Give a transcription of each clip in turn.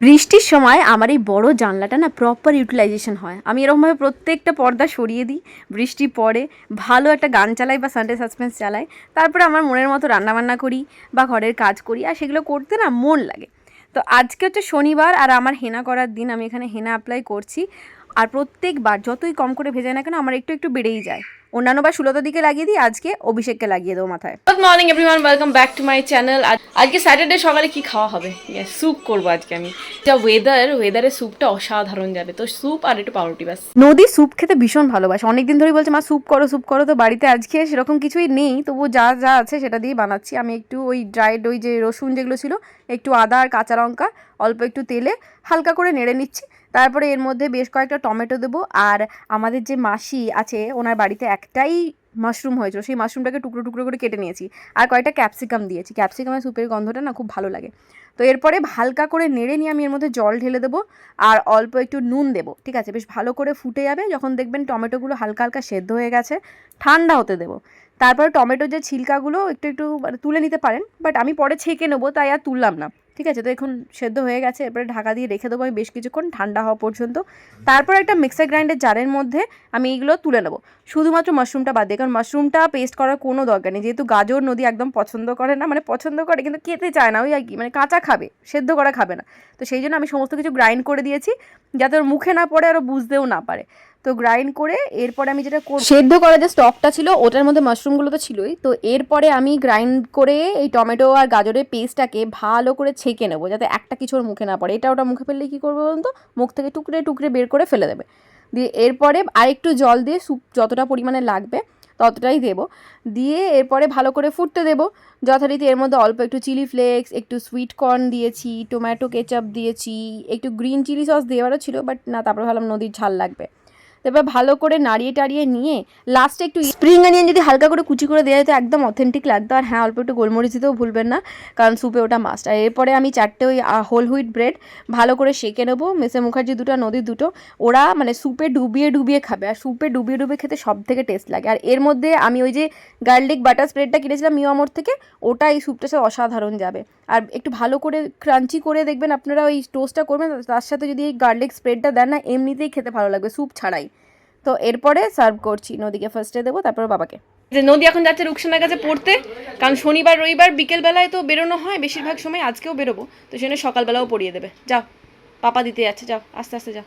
বৃষ্টির সময় আমার এই বড় জানলাটা না প্রপার ইউটিলাইজেশন হয়। আমি এরকমভাবে প্রত্যেকটা পর্দা সরিয়ে দিই, বৃষ্টি পড়ে, ভালো একটা গান চালাই বা সানডে সাসপেন্স চালাই, তারপরে আমার মনের মতো রান্নাবান্না করি বা ঘরের কাজ করি, আর সেগুলো করতে না মন লাগে। তো আজকে হচ্ছে শনিবার আর আমার হেনা করার দিন, আমি এখানে হেনা অ্যাপ্লাই করছি, আর প্রত্যেকবার যতই কম করে ভেজে না কেন, আমার একটু একটু বেড়েই যায়। অন্যান্য বা সুলতার দিকে লাগিয়ে দিই আজকে অভিষেককে লাগিয়ে দেবো মাথায়। Good morning everyone welcome back to my channel আজকে স্যাটারডে সকালে কি খাওয়া হবে? স্যুপ করব আজকে আমি। যা ওয়েদার ওয়েদারের স্যুপটা অসাধারণ যাবে। তো স্যুপ আর একটু পাউরুটি ব্যাস। নদী স্যুপ খেতে ভীষণ ভালোবাসে। অনেকদিন ধরেই বলছে মা স্যুপ করো স্যুপ করো। তো বাড়িতে আজকে সেরকম কিছুই নেই। তবু যা যা আছে সেটা দিয়ে বানাচ্ছি। আমি একটু ওই ড্রাইড ওই যে রসুন যেগুলো ছিল একটু আদা আর কাঁচা লঙ্কা অল্প একটু তেলে হালকা করে নেড়ে নিচ্ছি। তারপরে এর মধ্যে বেশ কয়েকটা টমেটো দেবো। আর আমাদের যে মাসি আছে ওনার বাড়িতে একটাই মাশরুম হয়েছিল। সেই মাশরুমটাকে টুকরো টুকরো করে কেটে নিয়েছি। আর কয়েকটা ক্যাপসিকাম দিয়েছি। ক্যাপসিকামের স্যুপের গন্ধটা না খুব ভালো লাগে। তো এরপরে হালকা করে নেড়ে নিয়ে আমি এর মধ্যে জল ঢেলে দেবো আর অল্প একটু নুন দেবো। ঠিক আছে? বেশ ভালো করে ফুটে যাবে। যখন দেখবেন টমেটোগুলো হালকা হালকা সেদ্ধ হয়ে গেছে, ঠান্ডা হতে দেবো। তারপরে টমেটোর যে ছিলকাগুলো একটু একটু মানে তুলে নিতে পারেন বাট আমি পরে ছেঁকে নেব, তাই আর তুললাম না। ঠিক আছে? তো এখন সেদ্ধ হয়ে গেছে, এরপরে ঢাকা দিয়ে রেখে দেবো। আমি বেশ কিছুক্ষণ ঠান্ডা হওয়া পর্যন্ত। তারপর একটা মিক্সার গ্রাইন্ডার জারের মধ্যে আমি এইগুলো তুলে নেব। শুধুমাত্র মাশরুমটা বাদ দিয়ে, কারণ মাশরুমটা পেস্ট করার কোনো দরকার নেই। যেহেতু গাজর নদী একদম পছন্দ করে না মানে পছন্দ করে, কিন্তু খেতে চায় না, ওই আর কি মানে কাঁচা খাবে, সেদ্ধ করা খাবে না। তো সেই জন্য আমি সমস্ত কিছু গ্রাইন্ড করে দিয়েছি, যাতে ওর মুখে না পড়ে আরও বুঝতেও না পারে। তো গ্রাইন্ড করে এরপরে আমি যেটা সেদ্ধ করা যে স্টকটা ছিল, ওটার মধ্যে মাশরুমগুলো তো ছিলই। তো এরপরে আমি গ্রাইন্ড করে এই টমেটো আর গাজরের পেস্টটাকে ভালো করে ছেঁকে নেব, যাতে একটা কিছুর মুখে না পড়ে। এটা ওটা মুখে ফেললে কী করবে বলুন তো? মুখ থেকে টুকরে টুকরে বের করে ফেলে দেবে। দিয়ে এরপরে আরেকটু জল দিয়ে স্যুপ যতটা পরিমাণে লাগবে, ততটাই দেবো। দিয়ে এরপরে ভালো করে ফুটতে দেবো। যথারীতি এর মধ্যে অল্প একটু চিলি ফ্লেক্স একটু সুইট কর্ন দিয়েছি টোম্যাটো কেচাপ দিয়েছি, একটু গ্রিন চিলি সস দেওয়ারও ছিল বাট না, তারপরে ভাবলাম নদীর ঝাল লাগবে। তারপর ভালো করে নাড়িয়ে টাড়িয়ে নিয়ে লাস্টে একটু স্প্রিং অনিয়ন যদি হালকা করে কুচি করে দেওয়া যেত, একদম অথেন্টিক লাগতো। আর হ্যাঁ অল্প একটু গোলমরিচ দিতেও ভুলবেন না, কারণ স্যুপে ওটা মাস্ট আর এরপরে আমি চারটে ওই হোল হুইট ব্রেড ভালো করে সেঁকে নেব। মেসে মুখার্জি দুটো নদীর দুটো, ওরা মানে স্যুপে ডুবিয়ে ডুবিয়ে খাবে। আর স্যুপে ডুবিয়ে ডুবিয়ে খেতে সব থেকে টেস্ট লাগে। আর এর মধ্যে আমি ওই যে গার্লিক বাটার স্প্রেডটা কিনেছিলাম মিয়ামোর থেকে, ওটা এই স্যুপটার সাথে অসাধারণ যাবে। আর একটু ভালো করে ক্রাঞ্চি করে দেখবেন, আপনারা ওই টোস্টটা করবেন, তার সাথে যদি এই গার্লিক স্প্রেডটা দেন না, এমনিতেই খেতে ভালো লাগবে স্যুপ ছাড়াই। তো এরপরে সার্ভ করছি। নদীকে ফার্স্টে দেবো তারপর বাবাকে। যে নদী এখন যাচ্ছে রুকসানার কাছে পড়তে কারণ শনিবার রবিবার বিকেলবেলায় তো বেরোনো হয় বেশিরভাগ সময় আজকেও বেরোবো তো সেজন্য সকালবেলাও পড়িয়ে দেবে। যাও পাপা দিতে যাচ্ছে যাও আস্তে আস্তে যাও।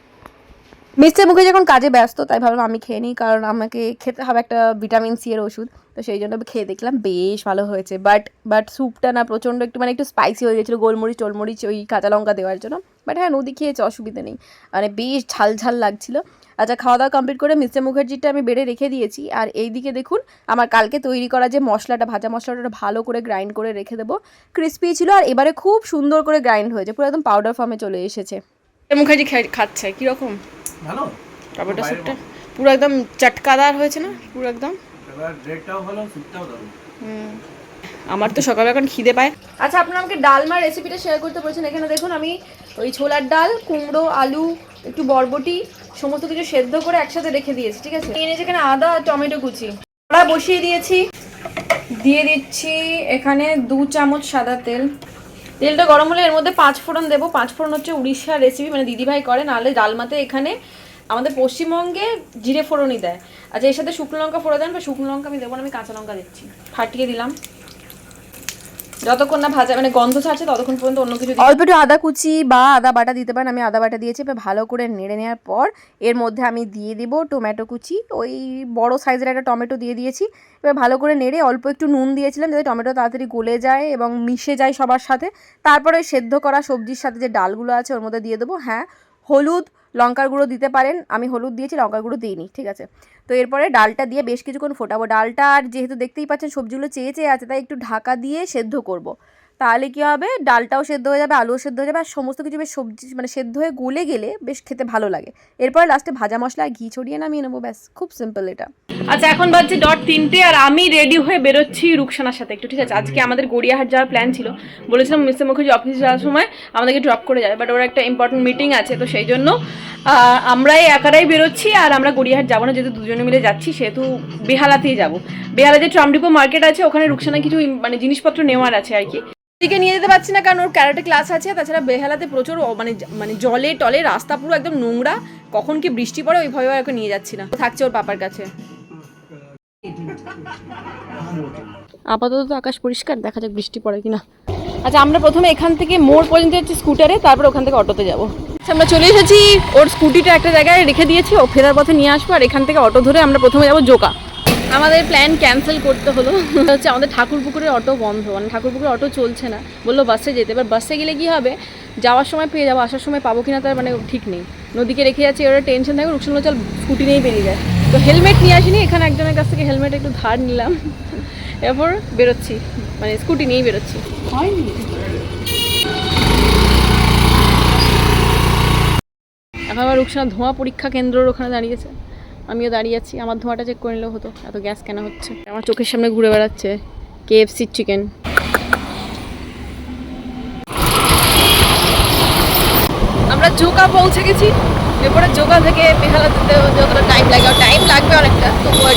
মিস্টার মুখে যখন কাজে ব্যস্ত তাই ভাবলাম আমি খেয়ে নিই কারণ আমাকে খেতে হবে একটা ভিটামিন সি এর ওষুধ তো সেই জন্য আমি খেয়ে দেখলাম বেশ ভালো হয়েছে। বাট বাট স্যুপটা না প্রচণ্ড একটু মানে একটু স্পাইসি হয়ে গেছিল গোলমরিচ টোলমরিচ ওই কাঁচা লঙ্কা দেওয়ার জন্য। বাট হ্যাঁ নদী খেয়েছে অসুবিধা নেই। মানে বেশ ঝাল ঝাল লাগছিল। আচ্ছা খাওয়া দাওয়া কমপ্লিট করে মিস্টার মুখার্জিটা আমি বেড়ে রেখে দিয়েছি। আর এই দিকে দেখুন আমার কালকে তৈরি করা যে মশলাটা ভাজা মশলাটা ভালো করে গ্রাইন্ড করে রেখে দেবো। ক্রিস্পি ছিল আর এবারে খুব সুন্দর করে গ্রাইন্ড হয়েছে। পুরো একদম পাউডার ফর্মে চলে এসেছে। মুখার্জি খাচ্ছে কীরকম? ভালো। টমেটো স্যুপটা পুরো একদম চটকাদার হয়েছে না? পুরো একদম? আমার তো সকালে এখন খিদে পায়। আচ্ছা আপনারা আমাকে ডালমার রেসিপিটা শেয়ার করতে বলেছেন। এখানে দেখুন আমি ওই ছোলার ডাল, কুমড়ো, আলু, একটু বরবটি, সমস্ত কিছু সেদ্ধ করে একসাথে রেখে দিয়েছি, ঠিক আছে? নিয়ে নিয়েছি এখানে আদা আর টমেটো কুচি। কড়া বসিয়ে দিয়েছি। দিয়ে দিচ্ছি এখানে দু চামচ সাদা তেল। তেলটা গরম হলে এর মধ্যে পাঁচ ফোড়ন দেবো। পাঁচ ফোড়ন হচ্ছে উড়িষ্যার রেসিপি মানে দিদিভাই করে। নাহলে ডালমাতে এখানে আমাদের পশ্চিমবঙ্গে জিরে ফোড়নই দেয়। আচ্ছা এর সাথে শুকনো লঙ্কা ফোড়া দেন বা শুকনো লঙ্কা আমি দেবো না, আমি কাঁচা লঙ্কা দিচ্ছি। ফাটিয়ে দিলাম। যতক্ষণ না ভাজা মানে গন্ধ ছাড়ছে, ততক্ষণ পর্যন্ত অন্য কিছু অল্প একটু আদা কুচি বা আদা বাটা দিতে পারেন। আমি আদা বাটা দিয়েছি, এবার ভালো করে নেড়ে নেওয়ার পর এর মধ্যে আমি দিয়ে দিব টমেটো কুচি। ওই বড় সাইজের একটা টমেটো দিয়ে দিয়েছি। এবার ভালো করে নেড়ে অল্প একটু নুন দিয়েছিলাম যাতে টমেটো তাড়াতাড়ি গলে যায় এবং মিশে যায় সবার সাথে। তারপরে সেদ্ধ করা সবজির সাথে যে ডালগুলো আছে, ওর মধ্যে দিয়ে দেবো। হ্যাঁ হলুদ লঙ্কার গুঁড়ো দিতে পারেন, আমি হলুদ দিয়েছি, লঙ্কার গুঁড়ো দিইনি, ঠিক আছে তো এরপরে ডালটা দিয়ে বেশ কিছুক্ষণ ফোটাবো ডালটা আর যেহেতু দেখতেই পাচ্ছেন সবজিগুলো চেয়ে চেয়ে আছে, তাই একটু ঢাকা দিয়ে সেদ্ধ করব। তাহলে কী হবে? ডালটাও সেদ্ধ হয়ে যাবে, আলুও সেদ্ধ হয়ে যাবে, আর সমস্ত কিছু বেশ সবজি মানে সেদ্ধ হয়ে গলে গেলে বেশ খেতে ভালো লাগে। এরপরে লাস্টে ভাজা মশলা আর ঘি ছড়িয়ে নামিয়ে নেব, ব্যাস, খুব সিম্পল এটা। আচ্ছা এখন বাজছে ডট তিনটে, আর আমি রেডি হয়ে বেরোচ্ছি রুকসানার সাথে। একটু ঠিক আছে, আজকে আমাদের গড়িয়াহাট যাওয়ার প্ল্যান ছিল। বলেছিলাম মিস্টার মুখার্জি অফিসে যাওয়ার সময় আমাদেরকে ড্রপ করে যাবে বাট ওর একটা ইম্পর্টেন্ট মিটিং আছে, তো সেই জন্য আমরাই একারাই বেরোচ্ছি, আর আমরা গড়িয়াহাট যাব না, যেহেতু দুজনে মিলে যাচ্ছি, সেহেতু বেহালাতেই যাব। বেহালা যে ট্রামডিপো মার্কেট আছে, ওখানে রুকসানা কিছু মানে জিনিসপত্র নেওয়ার আছে আর কি। দিকে নিয়ে যেতে পারছি না কারণ ওর ক্যারাটে ক্লাস আছে তাছাড়া বেহালাতে প্রচুর মানে মানে জলে টলে রাস্তা পুরো একদম নোংরা কখন কি বৃষ্টি পড়ে ওই ভয়ে ওকে নিয়ে যাচ্ছি না। থাকছে ওর পাপার কাছে। আপাতত তো আকাশ পরিষ্কার দেখা যাক বৃষ্টি পড়ে কিনা। আচ্ছা আমরা প্রথমে এখান থেকে মোড় পর্যন্ত যাচ্ছি স্কুটারে তারপর ওখান থেকে অটোতে যাব। আচ্ছা আমরা চলে এসেছি ওর স্কুটিটা একটা জায়গায় রেখে দিয়েছি ও ফেরার পথে নিয়ে আসব আর এখান থেকে অটো ধরে আমরা প্রথমে যাব জোকা। আমাদের প্ল্যান ক্যান্সেল করতে হলো। হচ্ছে আমাদের ঠাকুরপুকুরের অটো বন্ধ। মানে ঠাকুরপুকুরের অটো চলছে না। বলল বাসে যেতে। এবার বাসে গেলে কি হবে? যাওয়ার সময় পেয়ে যাব। আসার সময় পাবো কিনা তার মানে ঠিক নেই। নদীকে রেখে যাচ্ছে। এবার টেনশন থাকে রুকসান চল স্কুটি নিয়েই বেরিয়ে যায়। তো হেলমেট নিয়ে আসিনি। এখানে একজনের কাছ থেকে হেলমেট একটু ধার নিলাম। এরপর বেরোচ্ছি। মানে স্কুটি নিয়েই বেরোচ্ছি। এখন আবার রুকসানা ধোঁয়া পরীক্ষা কেন্দ্রর ওখানে দাঁড়িয়েছে। আমিও দাঁড়িয়ে আছি। আমার ধোঁয়াটা চেক করে নিলেও হতো। এত গ্যাস কেন হচ্ছে? আমার চোখের সামনে ঘুরে বেড়াচ্ছে কেএফসির চিকেন আমরা জোকা পৌঁছে গেছি। এরপরে জোকা থেকে বেহালা যেতে যতটা টাইম লাগে। টাইম লাগবে অনেকটা আর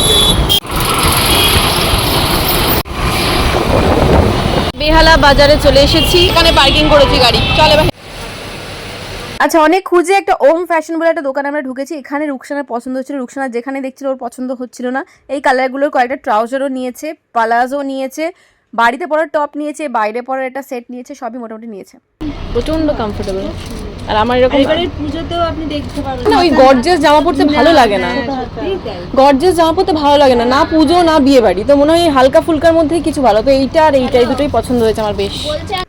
বেহালা বাজারে চলে এসেছি। এখানে পার্কিং করেছি গাড়ি। চলে আচ্ছা অনেক খুঁজে একটা ওম ফ্যাশন বলে একটা দোকানে আমরা ঢুকেছি। এখানে রুকসানার পছন্দ হচ্ছিল। রুকসানা যেখানে দেখছিল ওর পছন্দ হচ্ছিল না। এই কালারগুলোর কয়েকটা ট্রাউজারও নিয়েছে পালাজো নিয়েছে, বাড়িতে পরার টপ নিয়েছে, বাইরে পরার একটা সেট নিয়েছে, সবই মোটামুটি নিয়েছে। প্রচণ্ড কমফোর্টেবল আর আমার এরকম এবারের আপনি দেখতে পাবেন। না ওই গর্জিয়াস জামা পরতে ভালো লাগে না। গর্জিয়াস জামা পরতে ভালো লাগে না না পুজো না বিয়ে বাড়ি। তো মনে হয় হালকা ফুলকার মধ্যেই কিছু ভালো। তো এইটা আর এইটা এই দুটোই পছন্দ হয়েছে আমার বেশ।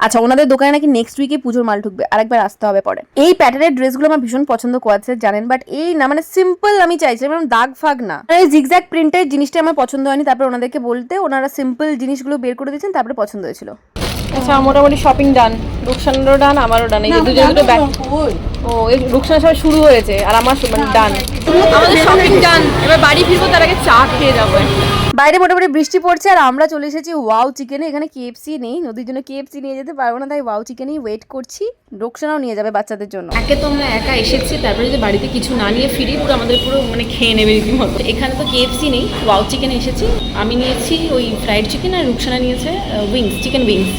আচ্ছা ওনাদের দোকানে নাকি নেক্সট উইকে পুজোর মাল ঢুকবে। আরেকবার আসতে হবে পরে। এই প্যাটার্নের ড্রেসগুলো আমার ভীষণ পছন্দ করেছে জানেন বাট এই না মানে সিম্পল আমি চাইছিলাম এরকম দাগ ফাগ না। এই জিগজ্যাগ প্রিন্টের জিনিসটা আমার পছন্দ হয়নি তারপর ওনাদেরকে বলতে ওনারা সিম্পল জিনিসগুলো বের করে দিয়েছেন তারপরে পছন্দ হয়েছিল। আচ্ছা মোটামুটি শপিং ডান রুকসানেরও ডান আমারও ডান এই যে দুজন দুটো ব্যাগ ও এই সবাই শুরু হয়েছে আর আমার মানে ডান আমাদের শপিং ডান এবার বাড়ি ফিরবো তার আগে চা খেয়ে যাব। বাইরে মোটামুটি বৃষ্টি পড়ছে আর আমরা চলে এসেছি ওয়াও চিকেনে। এখানে কেএফসি নেই নদীর জন্য কেএফসি নিয়ে যেতে পারব না তাই ওয়াও চিকেনেই ওয়েট করছি। রোকসানাও নিয়ে যাবে বাচ্চাদের জন্য। একে তো আমরা একা এসেছি তারপরে যদি বাড়িতে কিছু না নিয়ে ফিরি পুরো আমাদের পুরো মানে খেয়ে নেবে রীতিমতো। এখানে তো কেএফসি নেই ওয়াও চিকেন এসেছি। আমি নিয়েছি ওই ফ্রাইড চিকেন আর রুকসানা নিয়েছে উইংস চিকেন উইংস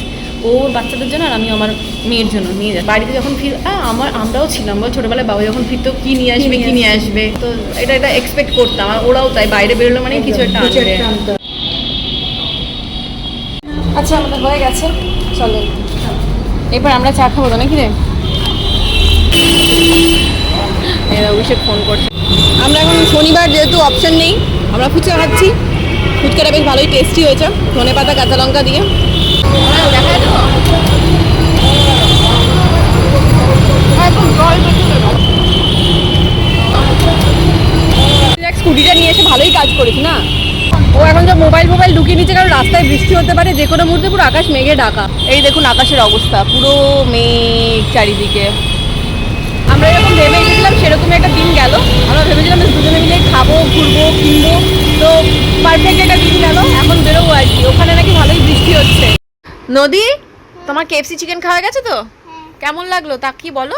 ও ওর বাচ্চাদের জন্য আর আমি আমার মেয়ের জন্য নিয়ে যাই। বাড়িতে যখন ফির আমার আমরাও ছিলাম বল ছোটোবেলায় বাবা যখন ফিরতো কি নিয়ে আসবে কি নিয়ে আসবে? তো এটা এটা এক্সপেক্ট করতাম আর ওরাও তাই বাইরে বেরোলো মানে কিছু একটা আনবে। আচ্ছা আমাদের হয়ে গেছে। চলো। এবার আমরা চা খাব নাকি রে? এরা অভিষেক ফোন করছে। আমরা এখন শনিবার যেহেতু অপশন নেই আমরা ফুচকা খাচ্ছি। ফুচকাটা বেশ ভালোই টেস্টি হয়েছে। ধনে পাতা কাঁচা লঙ্কা দিয়ে। স্কুটিটা নিয়ে এসে ভালোই কাজ করেছি না ও এখন যে মোবাইল মোবাইল ঢুকিয়ে নিচ্ছে কারণ রাস্তায় বৃষ্টি হতে পারে যে কোনো মুহূর্তে পুরো আকাশ মেঘে ঢাকা এই দেখুন আকাশের অবস্থা পুরো মেঘ চারিদিকে আমরা এরকম ভেবে এসেছিলাম সেরকমই একটা দিন গেল আমরা ভেবেছিলাম দুজনে মিলে খাব ঘুরবো কিনবো তো পারফেক্ট একটা দিন গেল এখন বেরোবো আর কি ওখানে নাকি ভালোই বৃষ্টি হচ্ছে নদী তোমার কেএফসি চিকেন খাওয়া গেছে তো? কেমন লাগল? তা কি বলো?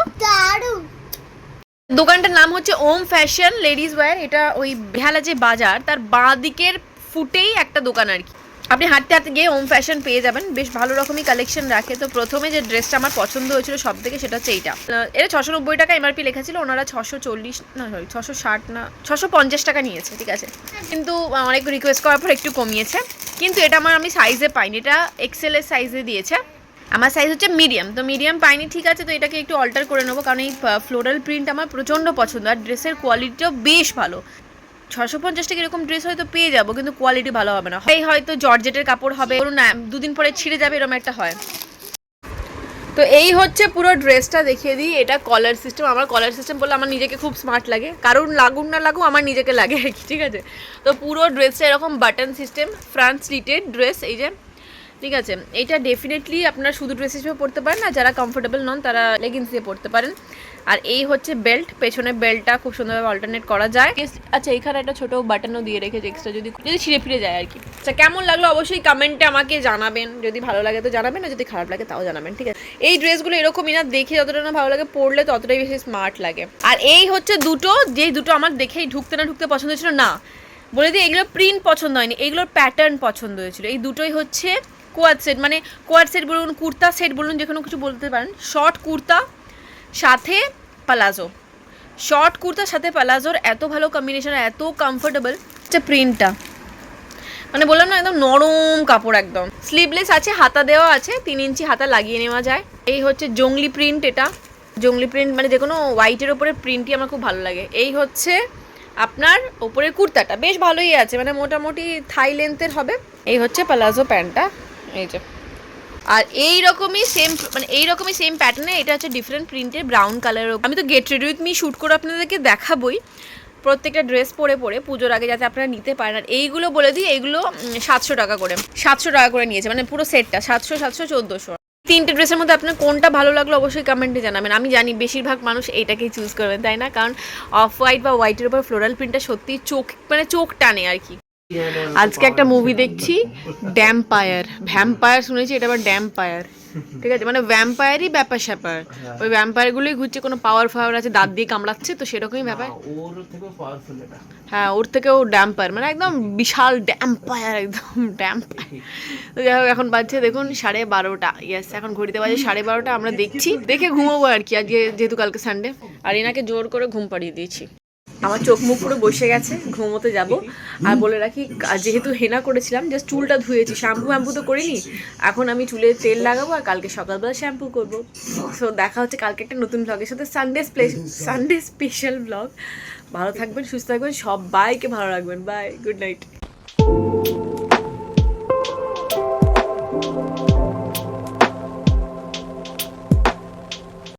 দোকানটার নাম হচ্ছে ওম ফ্যাশন লেডিস ওয়্যার এটা ওই বেহালা যে বাজার তার বাঁ দিকের ফুটেই একটা দোকান আর কি। আপনি হাঁটতে হাঁটতে গিয়ে ওম ফ্যাশন পেয়ে যাবেন। বেশ ভালো রকমই কালেকশন রাখে। তো প্রথমে যে ড্রেসটা আমার পছন্দ হয়েছিল সব থেকে সেটা হচ্ছে এইটা। এটা ছশো নব্বই টাকা এমআরপি লেখা ছিল ওনারা ছশো চল্লিশ না সরি ছশো ষাট না ছশো পঞ্চাশ টাকা নিয়েছে ঠিক আছে। কিন্তু অনেক রিকোয়েস্ট করার পর একটু কমিয়েছে। কিন্তু এটা আমার আমি সাইজে পাইনি। এটা এক্সেল এর সাইজে দিয়েছে। আমার সাইজ হচ্ছে মিডিয়াম তো মিডিয়াম পাইনি, ঠিক আছে, তো এটাকে একটু অল্টার করে নেব, কারণ এই ফ্লোরাল প্রিন্ট আমার প্রচণ্ড পছন্দ, আর ড্রেসের কোয়ালিটিটাও বেশ ভালো। ছশো পঞ্চাশ টাকা এরকম ড্রেস হয়তো পেয়ে যাব, কিন্তু কোয়ালিটি ভালো হবে না। এই হয়তো জর্জেটের কাপড় হবে না দুদিন পরে ছিঁড়ে যাবে, এরকম একটা হয়। তো এই হচ্ছে পুরো ড্রেসটা দেখিয়ে দিই। এটা কলার সিস্টেম আমার কলার সিস্টেম বললে আমার নিজেকে খুব স্মার্ট লাগে। কারণ লাগুন না লাগু আমার নিজেকে লাগে, ঠিক আছে? তো পুরো ড্রেসটা এরকম button system front slitted dress এই যে, ঠিক আছে? এটা ডেফিনেটলি আপনারা শুধু ড্রেস হিসেবে পরতে পারেন না, যারা কমফোর্টেবল নন তারা লেগিংস দিয়ে পরতে পারেন। আর এই হচ্ছে বেল্ট, পেছনে বেল্টটা খুব সুন্দরভাবে অল্টারনেট করা যায়। আচ্ছা এখানে একটা ছোট বাটনও দিয়ে রেখেছে এক্সট্রা যদি যদি ছিঁড়ে ফিরে যায় আর কি। আচ্ছা কেমন লাগল অবশ্যই কমেন্টে আমাকে জানাবেন। যদি ভালো লাগে তো জানাবেন, আর যদি খারাপ লাগে তাও জানাবেন, ঠিক আছে? এই ড্রেসগুলো এরকমই না, দেখে যতটা না ভালো লাগে, পরলে ততটাই বেশি স্মার্ট লাগে। আর এই হচ্ছে দুটো, যেই দুটো আমার দেখেই ঢুকতে না ঢুকতে পছন্দ ছিল না। বলে দিই, এগুলো প্রিন্ট পছন্দ হয়নি, এগুলোর প্যাটার্ন পছন্দ হয়েছিল। এই দুটোই হচ্ছে কোয়াড সেট মানে কোয়াড সেট বলুন, কুর্তা সেট বলুন যে কোনো কিছু বলতে পারেন শর্ট কুর্তা সাথে পালাজো শর্ট কুর্তার সাথে পালাজোর এত ভালো কম্বিনেশন এত কমফোর্টেবল হচ্ছে প্রিন্টটা মানে বললাম না, একদম নরম কাপড় একদম। স্লিভলেস আছে, হাতা দেওয়া আছে, তিন ইঞ্চি হাতা লাগিয়ে নেওয়া যায়। এই হচ্ছে জঙ্গলি প্রিন্ট এটা। জঙ্গলি প্রিন্ট মানে যে কোনো হোয়াইটের ওপরে প্রিন্টই আমার খুব ভালো লাগে। এই হচ্ছে আপনার ওপরের কুর্তাটা। বেশ ভালোই আছে মানে মোটামুটি থাই লেন্থের হবে। এই হচ্ছে পালাজো প্যান্টটা। এই যে। আর এই রকমই সেম মানে এই রকমই সেম প্যাটার্নে এটা হচ্ছে ডিফারেন্ট প্রিন্টের ব্রাউন কালারের আমি তো get ready with me shoot করে আপনাদেরকে দেখাবই। প্রত্যেকটা ড্রেস পরে পরে, পুজোর আগে যাতে আপনারা নিতে পারেন। আর এইগুলো বলে দিই এইগুলো সাতশো টাকা করে। সাতশো টাকা করে নিয়েছে মানে পুরো সেটটা সাতশো সাতশো, চোদ্দোশো। তিনটে ড্রেসের মধ্যে আপনার কোনটা ভালো লাগল অবশ্যই কমেন্টে জানাবেন। আমি জানি বেশিরভাগ মানুষ এটাকেই চুজ করবেন তাই না? কারণ অফ হোয়াইট বা হোয়াইটের উপর ফ্লোরাল প্রিন্টটা সত্যি চোখ মানে চোখ টানে আর কি। আজকে একটা মুভি দেখছি ড্যাম্পায়ার ভ্যাম্পায়ার শুনেছি এটা আবার ড্যাম্পায়ার ঠিক আছে? মানে ভ্যাম্পায়ারই ব্যাপার স্যাপার। ওই ভ্যাম্পায়ারগুলোই ঘুরছে কোনো পাওয়ার ফাওয়ার আছে দাঁত দিয়ে কামড়াচ্ছে তো সেরকমই ব্যাপার। হ্যাঁ ওর থেকেও ড্যাম্পার মানে একদম বিশাল ড্যাম্পায়ার একদম ড্যাম্পায়ার তো যাই হোক এখন বাজছে দেখুন সাড়ে বারোটা। ইয়েস এখন ঘড়িতে বাজে সাড়ে বারোটা আমরা দেখছি দেখে ঘুমোবো আর কি আজকে যেহেতু কালকে সানডে আর এনাকে জোর করে ঘুম পাড়িয়ে দিয়েছি। আমার চোখ মুখ পুরো বসে গেছে, ঘুমোতে যাব। আর বলে রাখি যেহেতু হেনা করেছিলাম জাস্ট চুলটা ধুয়েছি শ্যাম্পু শ্যাম্পু তো করিনি, এখন আমি চুলে তেল লাগাবো আর কালকে সকালবেলা শ্যাম্পু করব। সো দেখা হচ্ছে কালকে একটা নতুন ব্লগের সাথে সানডে সানডে স্পেশাল ব্লগ ভালো থাকবেন, সুস্থ থাকবেন, সবাইকে ভালো রাখবেন বাই গুড নাইট